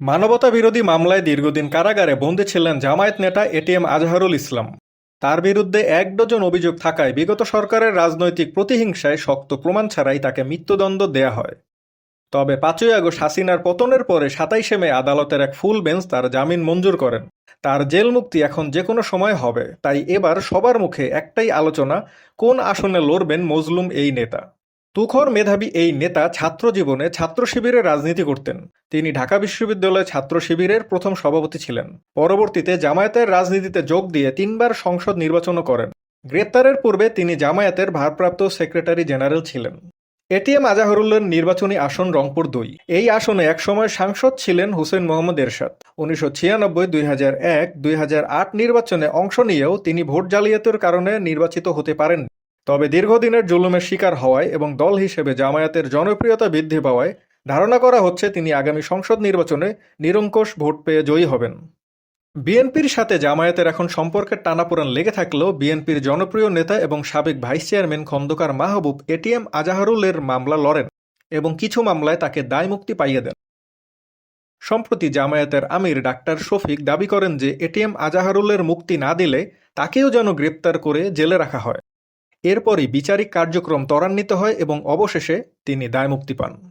মানবতা বিরোধী মামলায় দীর্ঘদিন কারাগারে বন্দী ছিলেন জামায়াত নেতা এটিএম আজহারুল ইসলাম। তার বিরুদ্ধে এক ডজন অভিযোগ থাকায় বিগত সরকারের রাজনৈতিক প্রতিহিংসায় শক্ত প্রমাণ ছাড়াই তাকে মৃত্যুদণ্ড দেয়া হয়। তবে পাঁচই আগস্ট হাসিনার পতনের পরে সাতাইশে মে আদালতের এক ফুল বেঞ্চ তার জামিন মঞ্জুর করেন। তার জেল মুক্তি এখন যে কোনো সময় হবে, তাই এবার সবার মুখে একটাই আলোচনা, কোন আসনে লড়বেন মজলুম এই নেতা? তুখর মেধাবী এই নেতা ছাত্র জীবনে ছাত্র শিবিরে রাজনীতি করতেন। তিনি ঢাকা বিশ্ববিদ্যালয় ছাত্র শিবিরের প্রথম সভাপতি ছিলেন। পরবর্তীতে জামায়াতের রাজনীতিতে যোগ দিয়ে তিনবার সংসদ নির্বাচনও করেন। গ্রেপ্তারের পূর্বে তিনি জামায়াতের ভারপ্রাপ্ত সেক্রেটারি জেনারেল ছিলেন। এটিএম আজাহরুল্লের নির্বাচনী আসন রংপুর দুই। এই আসনে একসময় সাংসদ ছিলেন হুসেন মোহাম্মদ এরশাদ। উনিশশো ছিয়ানব্বই, দুই হাজার এক, দুই হাজার আট নির্বাচনে অংশ নিয়েও তিনি ভোট জালিয়াতের কারণে নির্বাচিত হতে পারেন তবে দীর্ঘদিনের জুলুমের শিকার হওয়ায় এবং দল হিসেবে জামায়াতের জনপ্রিয়তা বৃদ্ধি পাওয়ায় ধারণা করা হচ্ছে তিনি আগামী সংসদ নির্বাচনে নিরঙ্কুশ ভোট পেয়ে জয়ী হবেন। বিএনপির সাথে জামায়াতের এখন সম্পর্কের টানাপোড়েন লেগে থাকলেও বিএনপির জনপ্রিয় নেতা এবং সাবেক vice chairman Khandakar Mahbub ATM আজাহারুলের মামলা লড়েন এবং কিছু মামলায় তাকে দায়মুক্তি পাইয়ে দেন। সম্প্রতি জামায়াতের আমির ডাক্তার শফিক দাবি করেন যে এটিএম আজাহারুলের মুক্তি না দিলে তাকেও যেন গ্রেপ্তার করে জেলে রাখা হয়। এরপরই বিচারিক কার্যক্রম ত্বরান্বিত হয় এবং অবশেষে তিনি দায়মুক্তি পান।